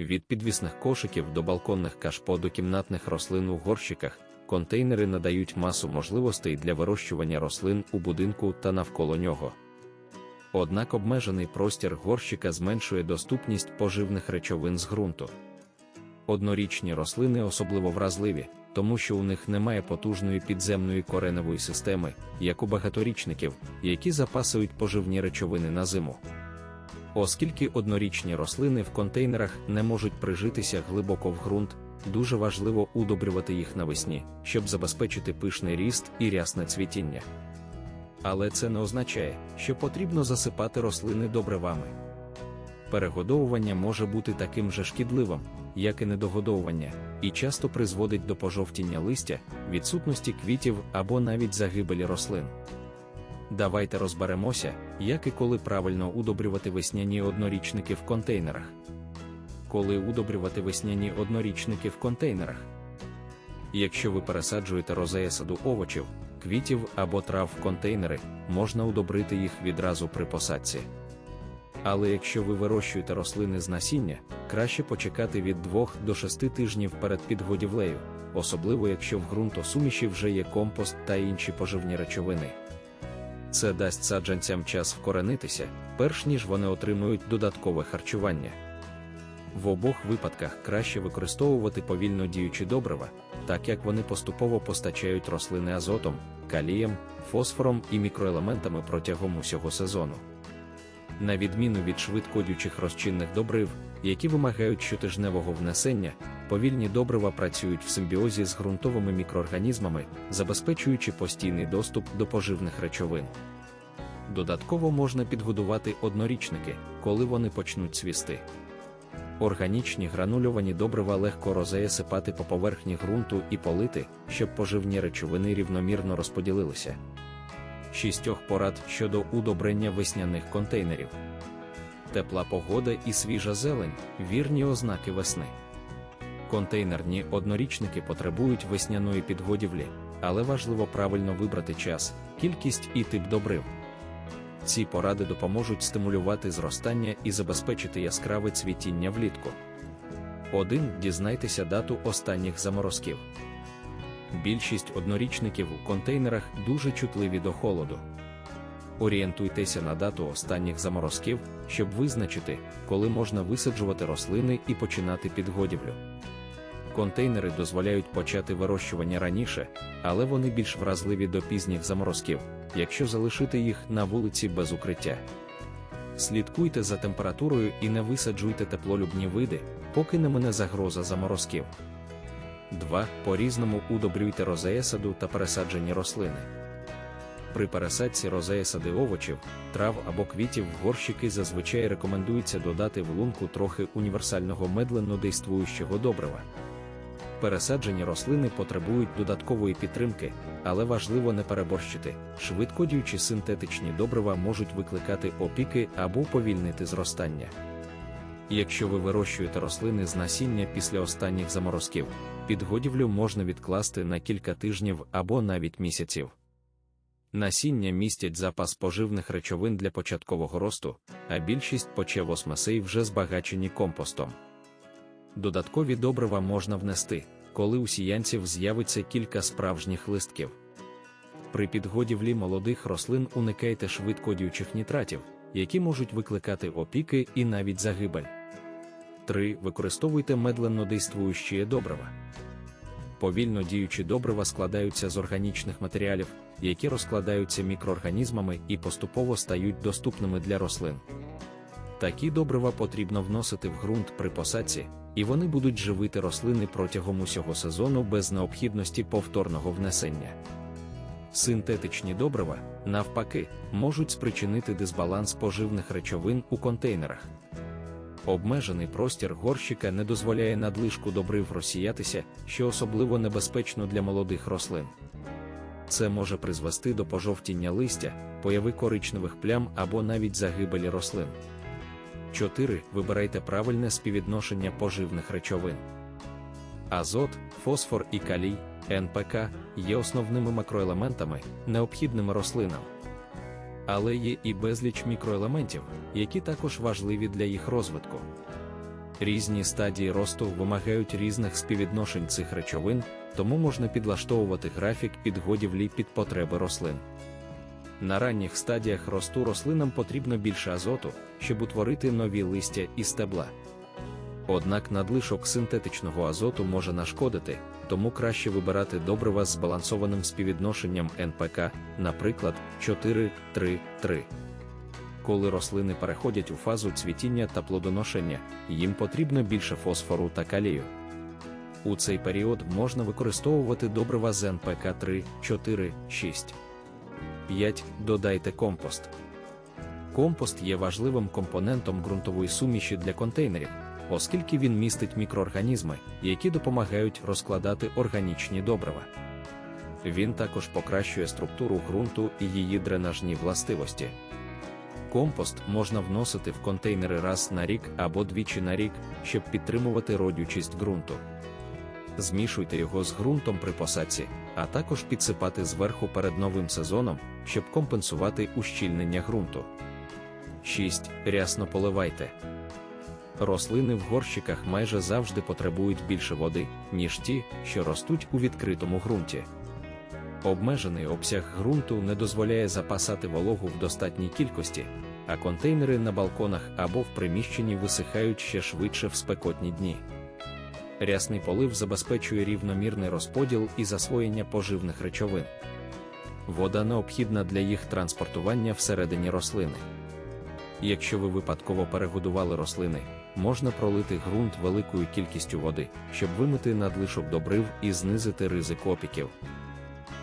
Від підвісних кошиків до балконних кашпо до кімнатних рослин у горщиках, контейнери надають масу можливостей для вирощування рослин у будинку та навколо нього. Однак обмежений простір горщика зменшує доступність поживних речовин з ґрунту. Однорічні рослини особливо вразливі, тому що у них немає потужної підземної кореневої системи, як у багаторічників, які запасують поживні речовини на зиму. Оскільки однорічні рослини в контейнерах не можуть прижитися глибоко в ґрунт, дуже важливо удобрювати їх навесні, щоб забезпечити пишний ріст і рясне цвітіння. Але це не означає, що потрібно засипати рослини добривами. Перегодовування може бути таким же шкідливим, як і недогодовування, і часто призводить до пожовтіння листя, відсутності квітів або навіть загибелі рослин. Давайте розберемося, як і коли правильно удобрювати весняні однорічники в контейнерах. Коли удобрювати весняні однорічники в контейнерах. Якщо ви пересаджуєте розея саду овочів, квітів або трав в контейнери, можна удобрити їх відразу при посадці. Але якщо ви вирощуєте рослини з насіння, краще почекати від 2 до 6 тижнів перед підгодівлею, особливо якщо в ґрунтосуміші вже є компост та інші поживні речовини. Це дасть саджанцям час вкоренитися, перш ніж вони отримують додаткове харчування. В обох випадках краще використовувати повільно діючі добрива, так як вони поступово постачають рослини азотом, калієм, фосфором і мікроелементами протягом усього сезону. На відміну від швидкодючих розчинних добрив, які вимагають щотижневого внесення, повільні добрива працюють в симбіозі з ґрунтовими мікроорганізмами, забезпечуючи постійний доступ до поживних речовин. Додатково можна підгодувати однорічники, коли вони почнуть цвісти. Органічні гранульовані добрива легко розеясипати по поверхні ґрунту і полити, щоб поживні речовини рівномірно розподілилися. Шістьох порад щодо удобрення весняних контейнерів. Тепла погода і свіжа зелень вірні ознаки весни. Контейнерні однорічники потребують весняної підгодівлі, але важливо правильно вибрати час, кількість і тип добрив. Ці поради допоможуть стимулювати зростання і забезпечити яскраве цвітіння влітку. 1. Дізнайтеся дату останніх заморозків. Більшість однорічників у контейнерах дуже чутливі до холоду. Орієнтуйтеся на дату останніх заморозків, щоб визначити, коли можна висаджувати рослини і починати підгодівлю. Контейнери дозволяють почати вирощування раніше, але вони більш вразливі до пізніх заморозків, якщо залишити їх на вулиці без укриття. Слідкуйте за температурою і не висаджуйте теплолюбні види, поки не мине загроза заморозків. 2. По-різному удобрюйте розеясаду та пересаджені рослини. При пересадці розеясади овочів, трав або квітів в горщики зазвичай рекомендується додати в лунку трохи універсального медленно-действуючого добрива. Пересаджені рослини потребують додаткової підтримки, але важливо не переборщити. Швидкодіючі синтетичні добрива можуть викликати опіки або повільнити зростання. Якщо ви вирощуєте рослини з насіння після останніх заморозків, підгодівлю можна відкласти на кілька тижнів або навіть місяців. Насіння містять запас поживних речовин для початкового росту, а більшість почевосмесей вже збагачені компостом. Додаткові добрива можна внести, коли у сіянців з'явиться кілька справжніх листків. При підгодівлі молодих рослин уникайте швидкодіючих нітратів, які можуть викликати опіки і навіть загибель. 3. Використовуйте медленно действуючі добрива. Повільно діючі добрива складаються з органічних матеріалів, які розкладаються мікроорганізмами і поступово стають доступними для рослин. Такі добрива потрібно вносити в ґрунт при посадці, і вони будуть живити рослини протягом усього сезону без необхідності повторного внесення. Синтетичні добрива, навпаки, можуть спричинити дисбаланс поживних речовин у контейнерах. Обмежений простір горщика не дозволяє надлишку добрив розсіятися, що особливо небезпечно для молодих рослин. Це може призвести до пожовтіння листя, появи коричневих плям або навіть загибелі рослин. 4. Вибирайте правильне співвідношення поживних речовин. Азот, фосфор і калій, НПК є основними макроелементами, необхідними рослинам. Але є і безліч мікроелементів, які також важливі для їх розвитку. Різні стадії росту вимагають різних співвідношень цих речовин, тому можна підлаштовувати графік підгодівлі під потреби рослин. На ранніх стадіях росту рослинам потрібно більше азоту, щоб утворити нові листя і стебла. Однак надлишок синтетичного азоту може нашкодити, тому краще вибирати добрива з збалансованим співвідношенням НПК, наприклад, 4-3-3. Коли рослини переходять у фазу цвітіння та плодоношення, їм потрібно більше фосфору та калію. У цей період можна використовувати добрива з НПК 3, 4, 6. 5. Додайте компост. Компост є важливим компонентом ґрунтової суміші для контейнерів, оскільки він містить мікроорганізми, які допомагають розкладати органічні добрива. Він також покращує структуру ґрунту і її дренажні властивості. Компост можна вносити в контейнери раз на рік або двічі на рік, щоб підтримувати родючість ґрунту. Змішуйте його з ґрунтом при посадці, а також підсипати зверху перед новим сезоном, щоб компенсувати ущільнення ґрунту. 6. Рясно поливайте. Рослини в горщиках майже завжди потребують більше води, ніж ті, що ростуть у відкритому ґрунті. Обмежений обсяг ґрунту не дозволяє запасати вологу в достатній кількості, а контейнери на балконах або в приміщенні висихають ще швидше в спекотні дні. Рясний полив забезпечує рівномірний розподіл і засвоєння поживних речовин. Вода необхідна для їх транспортування всередині рослини. Якщо ви випадково перегодували рослини, можна пролити ґрунт великою кількістю води, щоб вимити надлишок добрив і знизити ризик опіків.